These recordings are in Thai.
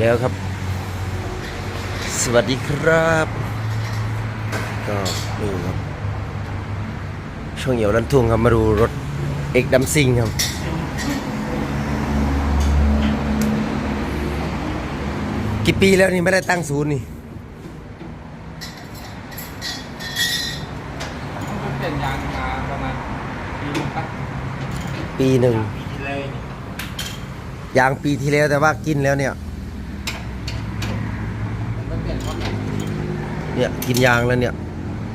แล้วครับ สวัสดีครับ ก็นี่ครับ ช่วงเหี่ยวลันทุ่งครับมาดูรถเอกดัมซิงครับ กี่ปีแล้วนี่ไม่ได้ตั้งศูนย์นี่มันเปลี่ยนยางมาประมาณปีนึงปะปีหนึ่งปีที่เลยนี่ยางปีที่แล้วแต่ว่ากินแล้วเนี่ย มันเปลี่ยนเพราะอะไร เนี่ยกินยางแล้วเนี่ย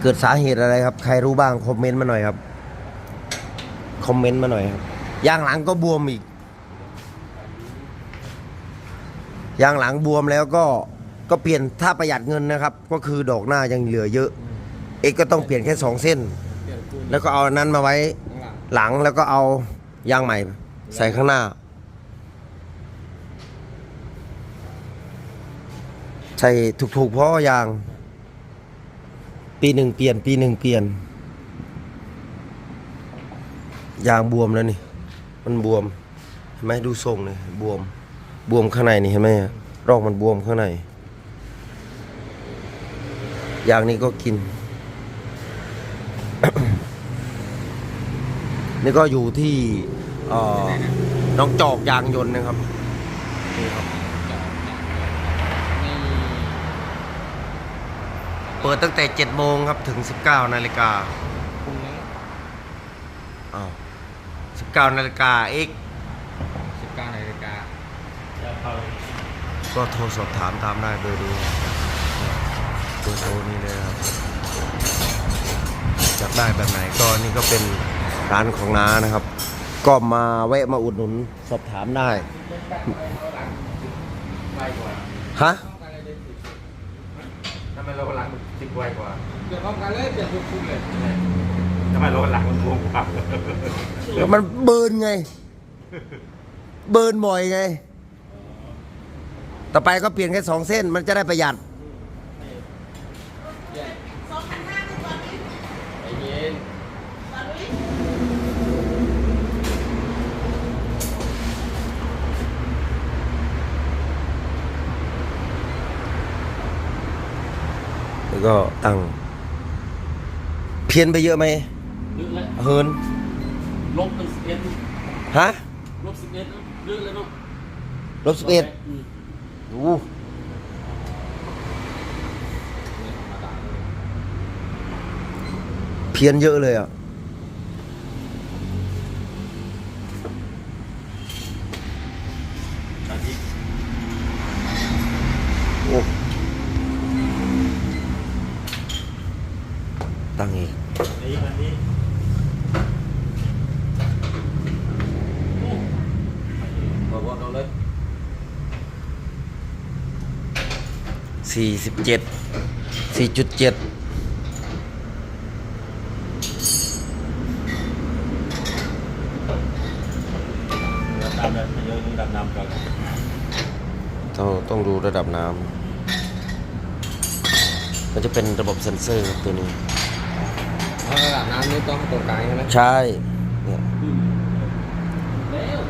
เกิดสาเหตุอะไรครับ ใครรู้บ้างคอมเมนต์มาหน่อยครับ คอมเมนต์มาหน่อยครับ ยางหลังก็บวมอีก ยางหลังบวมแล้วก็ก็เปลี่ยนถ้าประหยัดเงินนะครับ ก็คือดอกหน้ายังเหลือเยอะ เอกก็ต้องเปลี่ยนแค่สองเส้นนแล้วก็เอาอันนั้นมาไว้หลังหลังแล้วก็เอายางใหม่ ใส่ข้างหน้า ใส่ถูกๆเพราะยาง ปีหนึ่งเปลี่ยน ปีหนึ่งเปลี่ยน ยางบวมแล้วนี่ มันบวม เห็นไหมดูทรงเลยบวม บวมข้างในนี่เห็นไหมรอกมันบวมข้างใน ยางนี้ก็กิน นี่ก็อยู่ที่น้องจอกยางยนต์นะครับนี่ครับ นี่ เปิดตั้งแต่7โมงครับถึง 19นาฬิกาคูณนี้อ้าว19นาฬิกาเอกสิบเก้านาฬิกาจะเข้าก็โทรสอบถามตามได้เบอร์ดูเบอร์โทรนี่เลยครับอยากได้แบบไหนก็นี่ก็เป็นร้านของน้านะครับ ก็มาแวะมาอุดหนุนสอบถามได้ไวกว่าฮะทำไมรถหลังมันติดไวกว่าเปลี่ยนพร้อมกันเลยเปลี่ยนทุกคูณเลยทำไมรถหลังมันบวมกว่าแล้วมันเบิร์นไง เบิร์นบ่อยไง ต่อไปก็เปลี่ยนแค่สองเส้นมันจะได้ประหยัด เปลี่ยนสองพันห้าไอ้เย็น แล้วก็ตั้ง เพี้ยนไปเยอะไหมลึกแล้วเฮินลบเป็นสิบเอ็ดฮะลบสิบเอ็ดลึกแล้วเนาะลบสิบเอ็ดอืมดูนี่ธรรมดาเลยเพี้ยนเยอะเลยอะโอ้ ตั้งอีกนี่มันนี่บอกว่าเราเลยสี่สิบเจ็ดสี่จุดเจ็ดตามเลยเยอะนี่ดำน้ำก่อนต้องต้องดูระดับน้ำมันจะเป็นระบบเซ็นเซอร์ครับตัวนี้เพราะระดับน้ำนี่ต้องตรงกลางใช่ไหมใช่เนี่ยแล้ว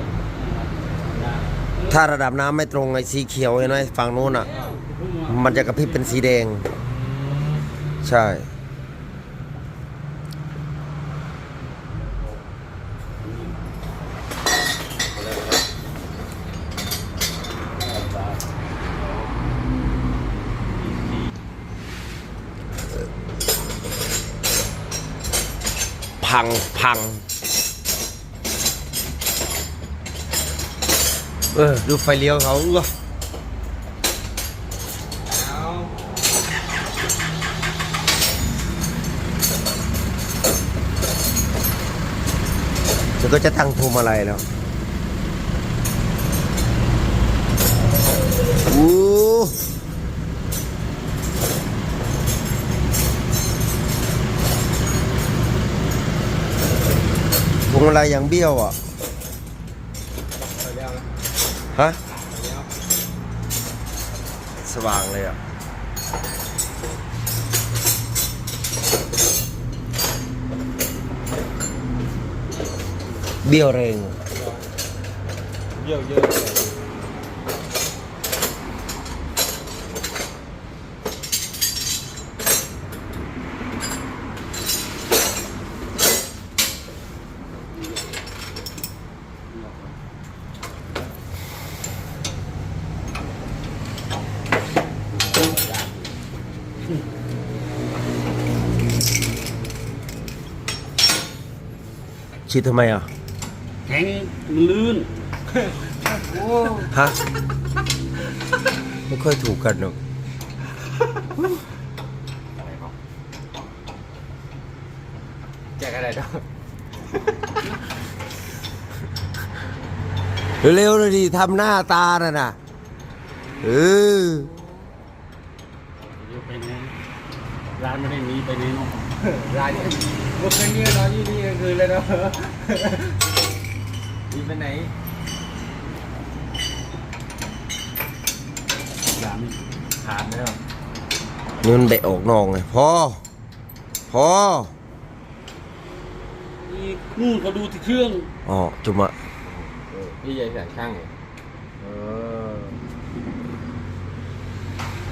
ถ้าระดับน้ำไม่ตรงไอ้สีเขียวเห็นไหมฝั่งนู้นอะ มันจะกระพริบเป็นสีแดง ใช่ พังพังเออดูไฟเลี้ยวเขาเออเอาเดี๋ยวก็จะตั้งพวงมาลัยแล้ว วงมาลัยอย่างเบี้ยวอะไปเรียวนะฮะไปเรียวสว่างเลยอะเบี้ยวแรงเยอะเยอะ ฉีดทำไมอะแข็งมันลื่นฮะไม่ค่อยถูกกันหรอกแจกอะไรดอกเร็วๆเลยดิทำหน้าตาน่ะนะเอออยู่ไปไหนร้านไม่ได้หนีไปไหนเนาะร้านนี้เมื่อคืนนี้นอนอยู่นี่กลาง คืนเลยเนาะมีไปไหนร้านนี้ขาดแล้วนี่มันเบะออกนองไงพอพอนี่นู่นเขาดูที่เครื่องอ๋อจุมะพี่ใหญ่แสนช่างเหรอเออ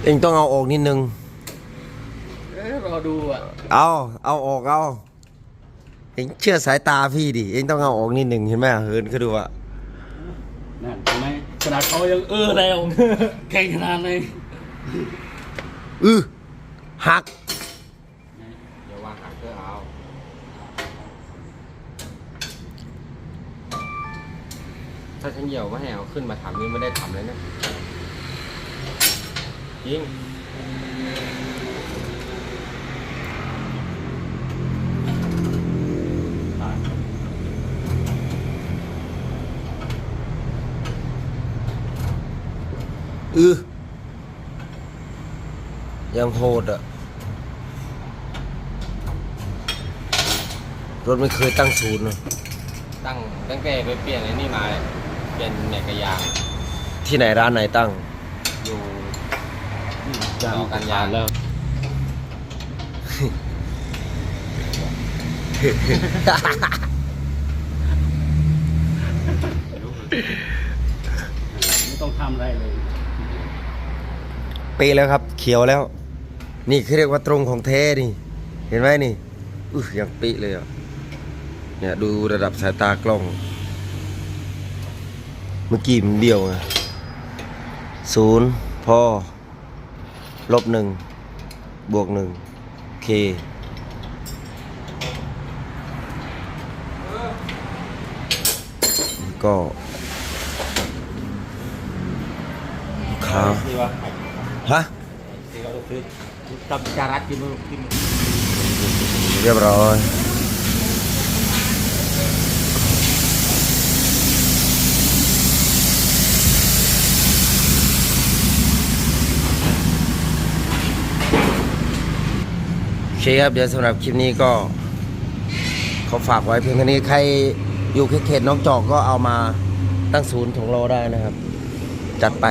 เองต้องเอาออกนิดนึง เอ๊ะรอดูอะ เอา เอาออกเอาเองเชื่อสายตาพี่ดิ เองต้องเอาออกนิดนึงเห็นไหมเฮินเขาดูว่านั่นเห็นไหมขนาดเขายังเออแล้วแข่งขนาดเลยอือหักอย่าวางหักเพื่อเอาถ้าฉันเหี่ยวไม่ให้เอาขึ้นมาทำนี่ไม่ได้ทำเลยนะจริง อือยังโหดอะรถไม่เคยตั้งศูนย์เลยตั้งตั้งแต่ไปเปลี่ยนไอ้นี่มาเลยเปลี่ยนแหนกกระยางที่ไหนร้านไหนตั้ง อยู่ยางต่อกันยางแล้ว ไม่ต้องทำอะไรเลย ปีแล้วครับ เขียวแล้ว นี่คือเรียกว่าตรงของแท้นี่ เห็นไหมนี่อือยังปีเลยอะเนี่ยดูระดับสายตากล้อง เมื่อกี้มันเบี้ยวไงศูนย์พอลบหนึ่งบวกหนึ่งเคก็ลูกค้าที่ว่า ฮะที่เราซื้อตับจารัดกินกินเรียบร้อยโอเคครับเดี๋ยวสำหรับคลิปนี้ก็ขาฝากไว้เพียงเท่านี้ใครอยู่เขตน้องจอกก็เอามาตั้งศูนย์ถงโลได้นะครับ จัดไป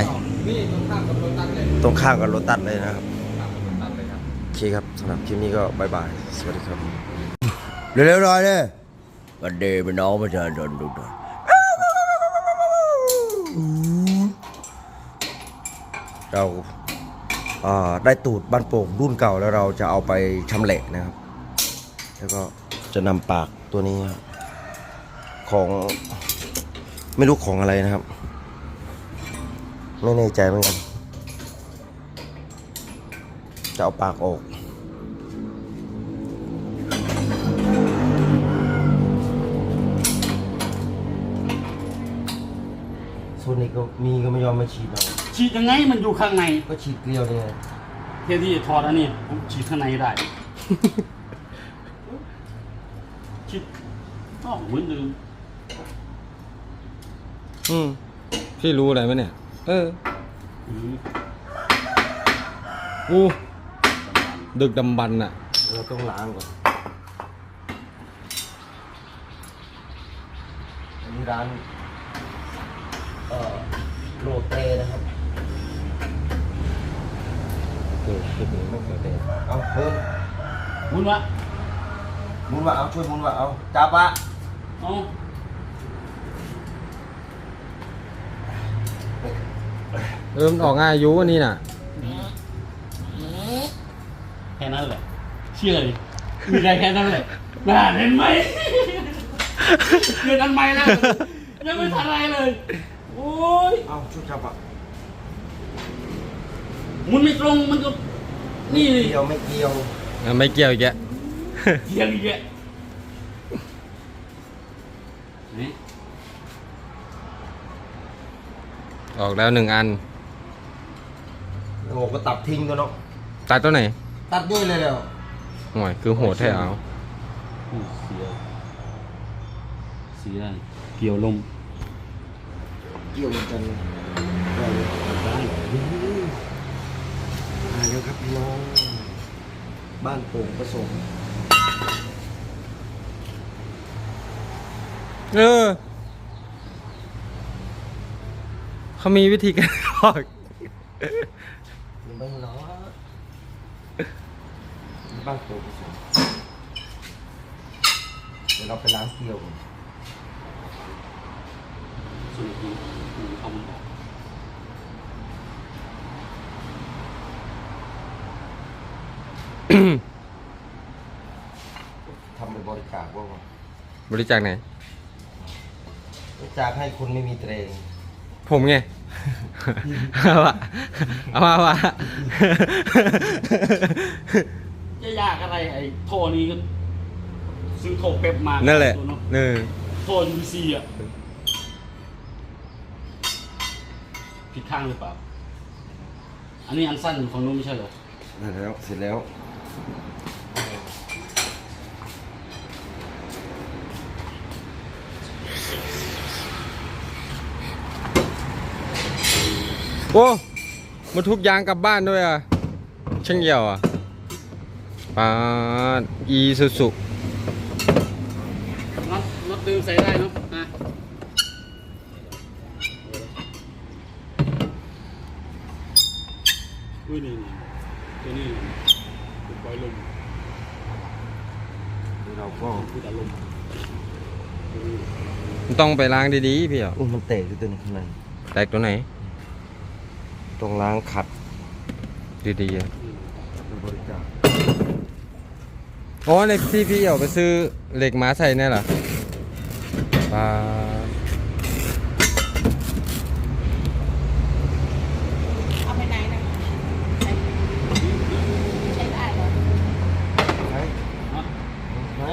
นี่ตรงข้ามกับรถตัดเลยตรงข้างกับรถตัดเลยนะครับข้ามกับรถตัดเลยครับโอเคครับสำหรับคลิปนี้ก็บายบาย สวัสดีครับ เร็วๆหน่อยเลยวันเดย์เป็นน้องประชาชนทุกท่านเราอ่าได้ตูดบ้านโป่งรุ่นเก่าแล้วเราจะเอาไปชำแหละนะครับ แล้วก็จะนำปากตัวนี้ครับของไม่รู้ของอะไรนะครับ ไม่แน่ใจเหมือนกัน จะเอาปากออก ส่วนนี้ก็มีก็ไม่ยอมมาฉีดเอาฉีดยังไงมันอยู่ข้างในก็ฉีดเกลียวเนี่ยเทียที่จะถอดอันนี้ผมฉีดข้างในได้ ฉีดอ๋อเหมือนเดิมอืมพี่รู้อะไรไหมเนี่ย เอออืมอู้ดึกดำบรรพ์อะ เราต้องล้างก่อนอันนี้ร้านเอ่อโรเตนะครับเออคลิปนี้ไม่โรเตเอาเพิ่มหมุนวะหมุนว่าเอาช่วยหมุนว่าเอาจับอะเอ๋อ เออมันออกง่ายอายุอันนี้น่ะ แค่นั้นแหละ เชื่อเลยมีได้แค่นั้นแหละน่าเห็นไหมเรียนอันไม่แล้วยังไม่ทันไรเลย โอ้ยเอาชุดจับอะมันไม่ตรงมันก็นี่เลยเกี่ยวไม่เกี่ยวไม่เกี่ยวอีกแกเกียวอีกะออกแล้วหนึ่งอัน หก็ตัดทิ้งตัวเนาะตัดตัวไหน ตัดด้วยเลยแล้วห่วยคือโหดแท้เอาอู้เสียเสียเกี่ยวลมเกี่ยวกันได้เลยได้มาแล้วครับพี่น้องบ้านโป่งผสมเออเขามีวิธีการออก มันไม่ร้อน บ้านโป่งผสมเดี๋ยวเราไปล้างเกลียวกันสนุกดีอืมเอามันออกทำเป็นบริจาคว่าวะบริจาคไหนบริจาคให้คนไม่มีเตรงผมไง เอาวะเอามาวะจะยากอะไรไอ้โทรนี้ก็ซื้อโทรเป๊ปมานั่นแหละตัวเาเออโทรยูซีอะผิดข้างหรือเปล่า อันนี้อันสั้นอยู่ฝั่งนู้นไม่ใช่เหรอได้แล้วเสร็จแล้ว โอ้มาทุบยางกลับบ้านด้วยอะช่างเหี่ยวอะปาดอีสุสุน็อตน็อตดึงใส่ได้เนาะนะอุ้ยนี่นี่ตัวนี้นี่ตัวปล่อยลมเราก็คือแต่ลมมันต้องไปล้างดีๆพี่เหรออุ้ยมันแตกด้วยตัวนี้ข้างในแตกตัวไหน ต้องล้างขัดดีๆอะเป็นบริจาคอ๋อเหล็กที่พี่เอาไปซื้อเหล็กม้าใส่เนี่ยเหรอปาดเอาไปไหนนะใช้ใช้ได้เหรอไหนฮะไหน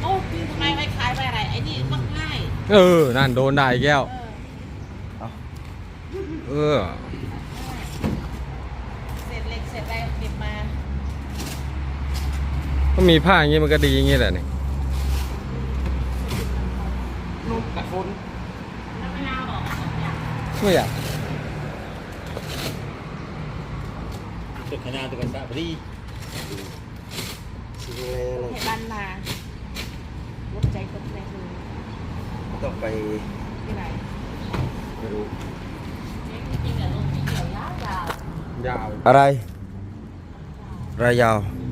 โอ้จริงทำไมไม่ขายไปอะไรไอ้นี่มักง่าย เออ นั่นโดนได้อีกแก้ว เออ เออ เสร็จเหล็กเสร็จอะไรเก็บมา ก็ มีผ้าอย่างงี้มันก็ดีอย่างงี้แหละนี่นุ่มกระฝนน้ำมะนาวเหรอสองอย่างไม่อยากตึกขนาดตึกกันสะพรีชิงเลยให้บ้านนารถใจคนแรงเลยต้องไปที่ไหนไม่รู้จริงๆอะรถที่เกี่ยวยาวยาวอะไร รายยาวๆ